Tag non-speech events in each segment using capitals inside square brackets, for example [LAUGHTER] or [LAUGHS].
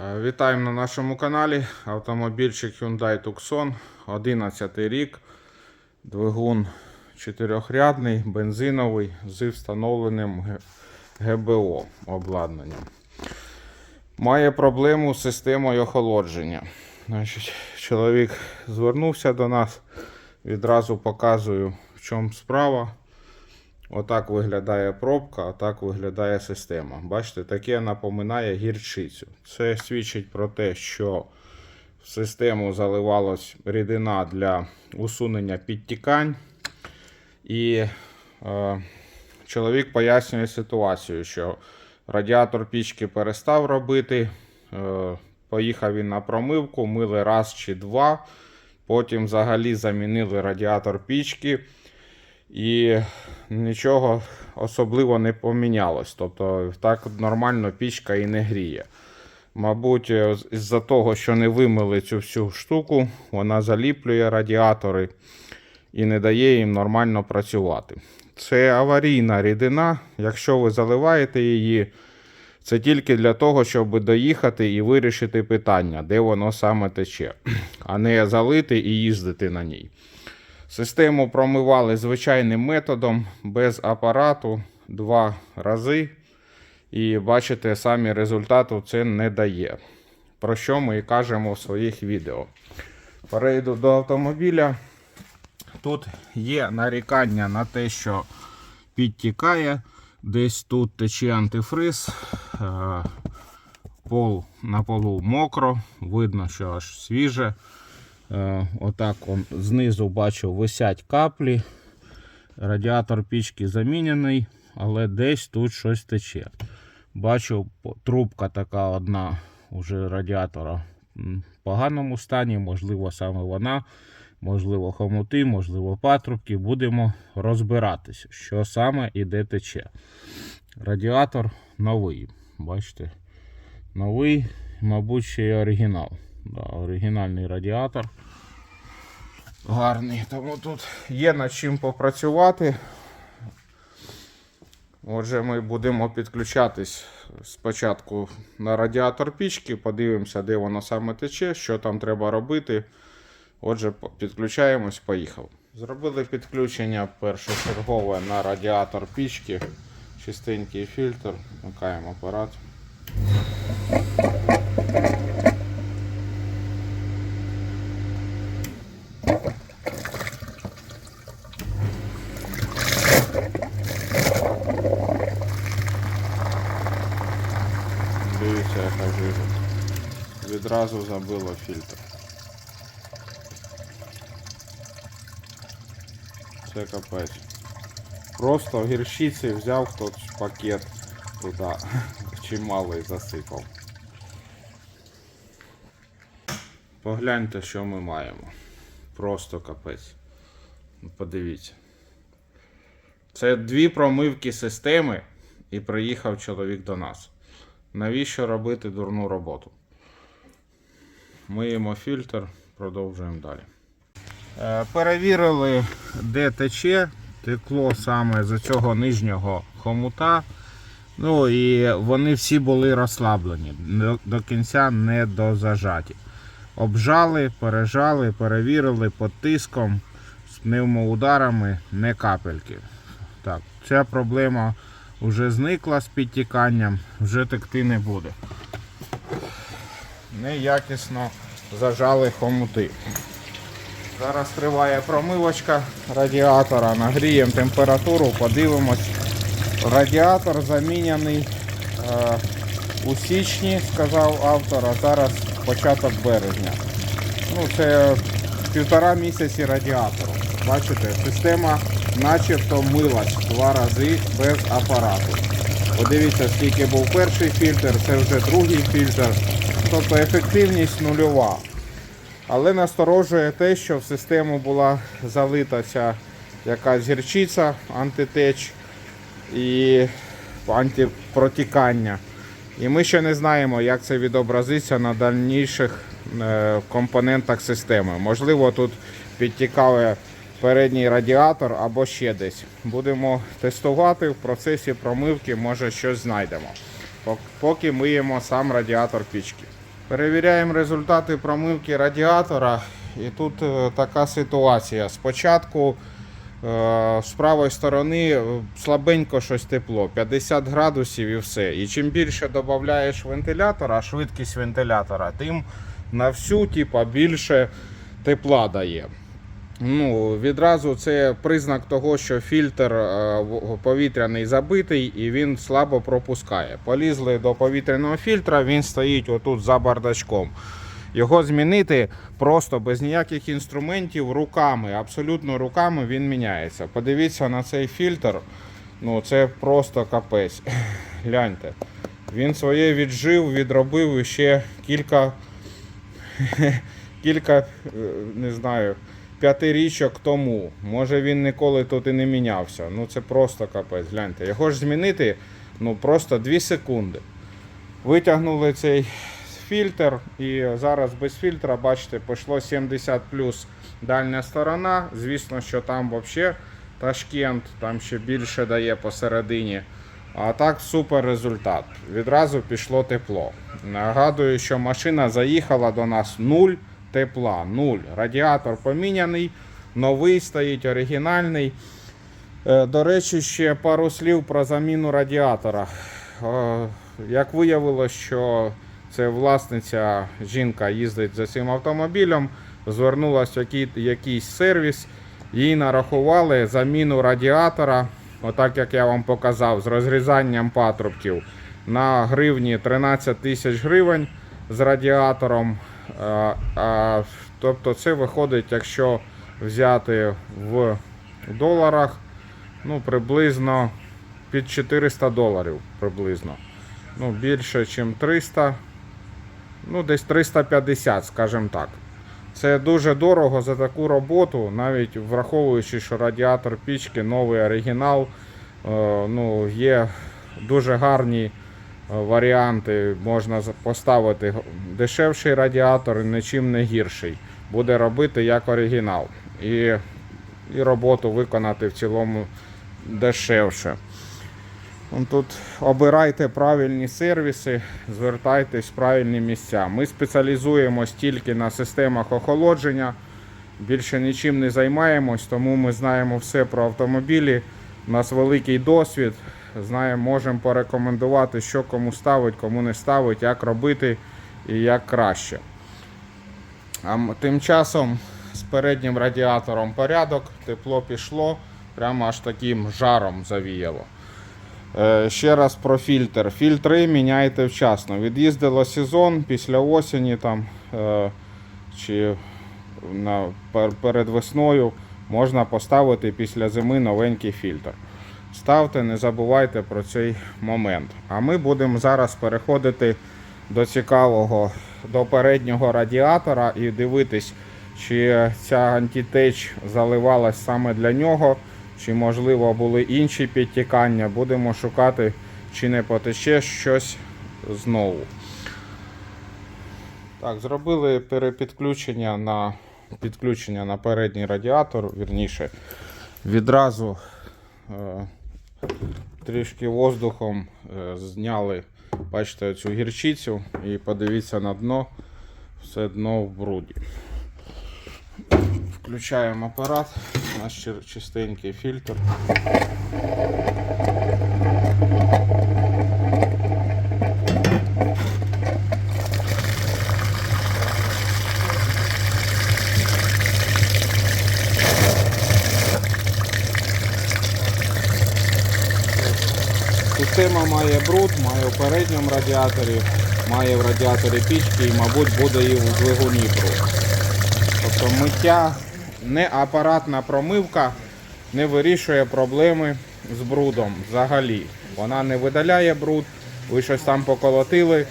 Е, Вітаємо на нашому каналі. Автомобільчик Hyundai Tucson, 11 рік. Двигун чотирьохрядний, бензиновий з встановленим ГБО обладнанням. Має проблему з системою охолодження. Значить, чоловік звернувся до нас. Відразу показую, в чому справа. Отак виглядає пробка, отак виглядає система. Бачите, таке напоминає гірчицю. Це свідчить про те, що в систему заливалась рідина для усунення підтікань. І е, чоловік пояснює ситуацію, що радіатор пічки перестав робити. Е, поїхав він на промивку, мили раз чи два. Потім взагалі замінили радіатор пічки. І нічого особливо не помінялось. Тобто так нормально пічка і не гріє. Мабуть, з- із-за того, що не вимили цю всю штуку, вона заліплює радіатори і не дає їм нормально працювати. Це аварійна рідина. Якщо ви заливаєте її, це тільки для того, щоб доїхати і вирішити питання, де воно саме тече, [CLEARS THROAT] а не залити і їздити на ній. Систему промивали звичайним методом без апарату два рази. І бачите, самі результату це не дає. Про що ми і кажемо в своїх відео. Перейду до автомобіля. Тут є нарікання на те, що підтікає. Десь тут тече антифриз. Е, Пол на полу мокро, видно, що аж свіже. Е, Отак знизу бачу висять каплі. Радіатор пічки замінений, але десь тут щось тече. Бачу, трубка така одна уже радіатора в поганому стані, можливо, саме вона, можливо, хомути, можливо, патрубки. Будемо розбиратися, що саме і де тече. Радіатор новий. Бачите? Новий, мабуть, ще й оригінал. Да, оригінальний радіатор. Гарний. Тому тут є над чим попрацювати. Отже, ми будемо підключатись спочатку на радіатор пічки, подивимося, де воно саме тече, що там треба робити. Отже, підключаємось, поїхав. Зробили підключення першочергове на радіатор пічки. Чистенький фільтр. Вмикаємо апарат. Дивіться, яка жижа. Відразу забило фільтр. Це капець. Просто в гірщиці взяв хтось пакет туди [LAUGHS] чималий засипав. Погляньте, що ми маємо. Просто капець. Ну, Подивіться. Це дві промивки системи і приїхав чоловік до нас. Навіщо робити дурну роботу? Миємо фільтр, продовжуємо далі. Е, Перевірили, де тече. Текло саме з цього нижнього хомута. Ну і вони всі були розслаблені, до, до кінця не дозажаті. Обжали, пережали, перевірили під тиском з пневмоударами, не капельки. Так, ця проблема вже зникла з підтіканням, вже текти не буде. Неякісно зажали хомути. Зараз триває промивочка радіатора, нагріємо температуру, подивимось. Радіатор заміняний е, у січні, сказав автор, а зараз початок березня. Ну, це півтора місяці радіатору. Бачите, система начебто милась два рази без апарату. Подивіться, скільки був перший фільтр, це вже другий фільтр. Тобто ефективність нульова. Але насторожує те, що в систему була залита ця якась гірчиця, антитеч і антипротікання. І ми ще не знаємо, як це відобразиться на дальніших е, компонентах системи. Можливо, тут підтікає передній радіатор або ще десь. Будемо тестувати в процесі промивки, може щось знайдемо. Поки миємо сам радіатор пічки. Перевіряємо результати промивки радіатора. І тут е, така ситуація. Спочатку е, з правої сторони е, слабенько щось тепло, 50 градусів і все. І чим більше додаєш вентилятора, швидкість вентилятора, тим на всю типу, більше тепла дає. Ну, відразу це признак того, що фільтр е, повітряний забитий і він слабо пропускає. Полізли до повітряного фільтра, він стоїть отут за бардачком. Його змінити просто без ніяких інструментів руками, абсолютно руками він міняється. Подивіться на цей фільтр. Ну це просто капець. [LAUGHS] Гляньте. Він своє віджив, відробив ще кілька, [LAUGHS] кілька, е, не знаю, п'ятирічок тому. Може він ніколи тут і не мінявся. Ну це просто капець. Гляньте. Його ж змінити ну просто 2 секунди. Витягнули цей фільтр і зараз без фільтра, бачите, пішло 70 плюс дальня сторона. Звісно, що там взагалі Ташкент, там ще більше дає посередині. А так супер результат. Відразу пішло тепло. Нагадую, що машина заїхала до нас нуль тепла, нуль. Радіатор поміняний, новий стоїть, оригінальний. Е, До речі, ще пару слів про заміну радіатора. Е, Як виявилось, що це власниця жінка їздить за цим автомобілем, звернулася в який, якийсь сервіс, їй нарахували заміну радіатора, отак як я вам показав, з розрізанням патрубків на гривні 13 тисяч гривень з радіатором. А, Тобто це виходить, якщо взяти в доларах, ну, приблизно під 400 доларів приблизно. Ну, більше, ніж 300, ну, десь 350, скажімо так. Це дуже дорого за таку роботу, навіть враховуючи, що радіатор пічки, новий оригінал, е, ну, є дуже гарні варіанти. Можна поставити дешевший радіатор і нічим не гірший. Буде робити як оригінал. І, і роботу виконати в цілому дешевше. Тут обирайте правильні сервіси, звертайтесь в правильні місця. Ми спеціалізуємось тільки на системах охолодження, більше нічим не займаємось, тому ми знаємо все про автомобілі. У нас великий досвід. Знаємо, можемо порекомендувати, що кому ставить, кому не ставить, як робити і як краще. А тим часом з переднім радіатором порядок, тепло пішло, прямо аж таким жаром завіяло. Е, Ще раз про фільтр. Фільтри міняйте вчасно. Від'їздило сезон після осені там, е, чи перед весною можна поставити після зими новенький фільтр. Ставте, не забувайте про цей момент. А ми будемо зараз переходити до цікавого, до переднього радіатора і дивитись, чи ця антитеч заливалась саме для нього, чи можливо були інші підтікання. Будемо шукати, чи не потече щось знову. Так, зробили перепідключення на підключення на передній радіатор, вірніше, відразу е, трішки воздухом е, зняли, бачите, цю гірчицю і подивіться на дно, все дно в бруді. Включаємо апарат, наш чистенький фільтр. Система має бруд, має в передньому радіаторі, має в радіаторі пічки і, мабуть, буде і в двигуні бруд. Тобто миття, не апаратна промивка не вирішує проблеми з брудом взагалі. Вона не видаляє бруд, ви щось там поколотили,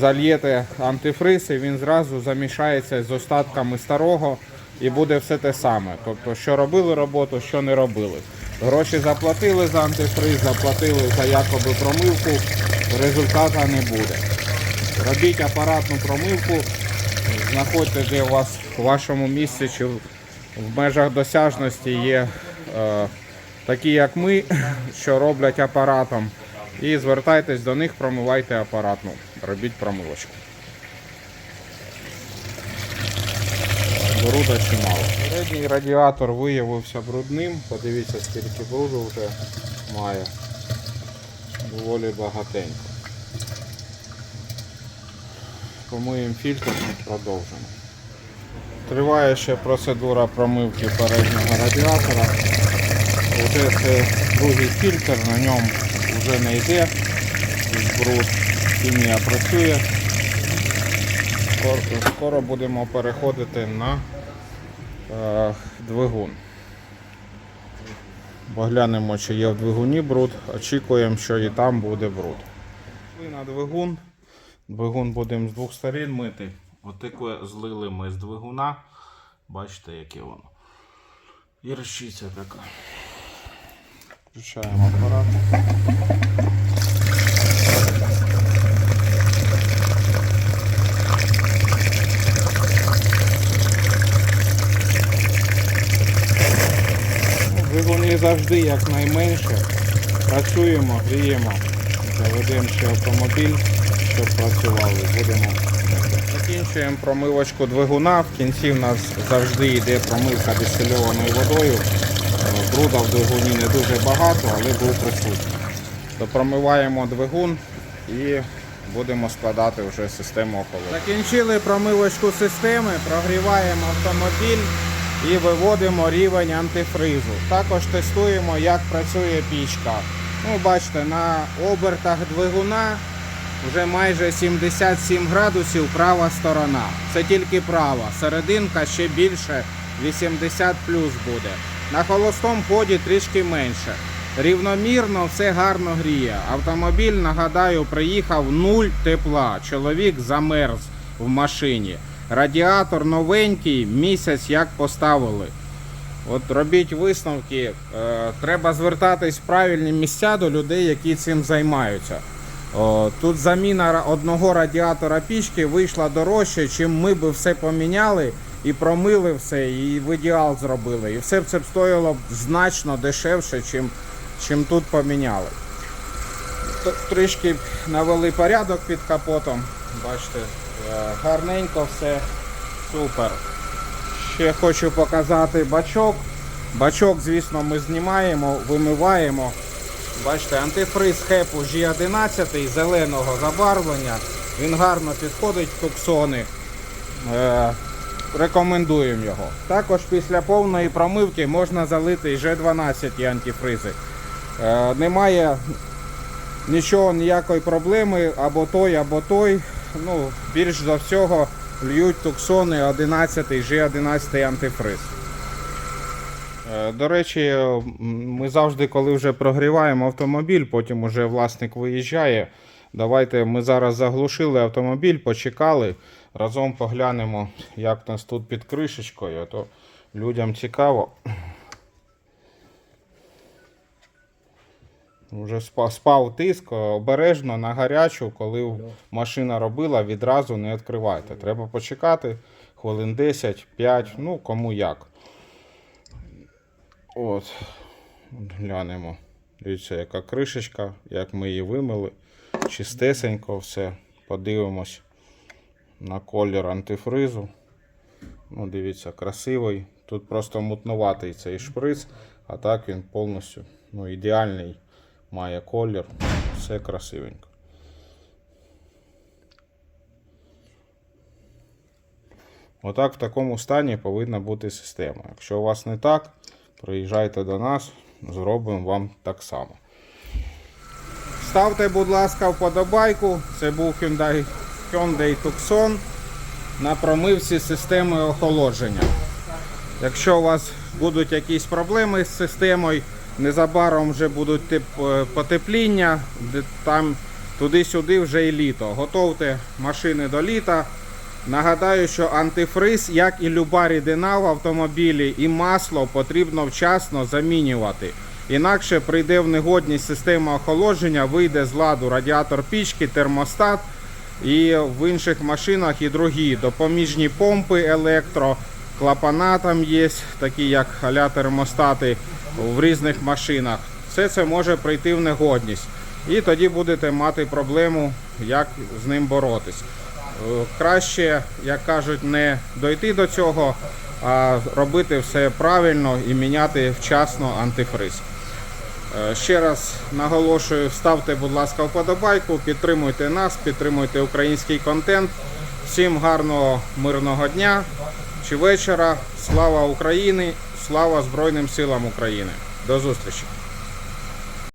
зальєте антифриз і він зразу замішається з остатками старого і буде все те саме. Тобто, що робили роботу, що не робили. Гроші заплатили за антифриз, заплатили за якоби промивку, результата не буде. Робіть апаратну промивку, знаходьте, де у вас в вашому місці чи в межах досяжності є е, такі, як ми, [LAUGHS] що роблять апаратом. І звертайтесь до них, промивайте апаратну, робіть промивочку. Беру чимало. мало. Передній радіатор виявився брудним. Подивіться, скільки бруду вже має. Доволі багатенько. Помиємо фільтр і продовжимо. Триває ще процедура промивки переднього радіатора. Уже це другий фільтр, на ньому вже не йде бруд, хімія працює. Скоро, будемо переходити на двигун. Поглянемо, чи є в двигуні бруд. Очікуємо, що і там буде бруд. Пішли на двигун. Двигун будемо з двох сторін мити. Отаке злили ми з двигуна. Бачите, яке воно. І решіться така. Включаємо апарат. Ну, Двигуни завжди якнайменше. Працюємо, гріємо, заведемо ще автомобіль, щоб працювали. Будемо. Закінчуємо промивочку двигуна. В кінці в нас завжди йде промивка дистильованою водою. Бруда в двигуні не дуже багато, але був присутній. Допромиваємо двигун і будемо складати вже систему охолодження. Закінчили промивочку системи, прогріваємо автомобіль і виводимо рівень антифризу. Також тестуємо, як працює пічка. Ну, бачите, на обертах двигуна вже майже 77 градусів права сторона. Це тільки права. Серединка ще більше 80 плюс буде. На холостому ході трішки менше. Рівномірно все гарно гріє. Автомобіль, нагадаю, приїхав нуль тепла. Чоловік замерз в машині. Радіатор новенький, місяць як поставили. От робіть висновки. Е, треба звертатись в правильні місця до людей, які цим займаються. Тут заміна одного радіатора пічки вийшла дорожче, чим ми би все поміняли і промили все, і в ідеал зробили. І все б це б стоїло значно дешевше, чим, чим тут поміняли. Трішки навели порядок під капотом. Бачите, гарненько все супер. Ще хочу показати бачок. Бачок, звісно, ми знімаємо, вимиваємо. Бачите, антифриз хепу G11 зеленого забарвлення. Він гарно підходить в туксони. Е, рекомендуємо його. Також після повної промивки можна залити G12 антифризи. Е, немає нічого, ніякої проблеми, або той, або той. Ну, більш за всього льють туксони 11 G11 антифриз. Е, До речі, ми завжди, коли вже прогріваємо автомобіль, потім уже власник виїжджає. Давайте ми зараз заглушили автомобіль, почекали. Разом поглянемо, як нас тут під кришечкою. А то людям цікаво. Вже спа- спав тиск, обережно на гарячу, коли машина робила, відразу не відкривайте. Треба почекати хвилин 10-5, ну кому як. От глянемо. Дивіться, яка кришечка, як ми її вимили. Чистесенько все. Подивимось на колір антифризу. Ну, дивіться, красивий. Тут просто мутнуватий цей шприц, а так він повністю ну, ідеальний має колір. Все красивенько. Отак в такому стані повинна бути система. Якщо у вас не так, приїжджайте до нас, зробимо вам так само. Ставте, будь ласка, вподобайку. Це був Hyundai, Hyundai Tucson на промивці системи охолодження. Якщо у вас будуть якісь проблеми з системою, незабаром вже будуть тип, е, потепління, там туди-сюди вже і літо. Готовте машини до літа. Нагадаю, що антифриз, як і люба рідина в автомобілі, і масло потрібно вчасно замінювати. Інакше прийде в негодність система охолодження, вийде з ладу радіатор пічки, термостат і в інших машинах і другі допоміжні помпи електро, клапана там є, такі як аля термостати в різних машинах. Все це може прийти в негодність. І тоді будете мати проблему, як з ним боротись. Е, Краще, як кажуть, не дойти до цього, а робити все правильно і міняти вчасно антифриз. Е, Ще раз наголошую, ставте, будь ласка, вподобайку, підтримуйте нас, підтримуйте український контент. Всім гарного мирного дня чи вечора. Слава Україні! Слава Збройним силам України! До зустрічі!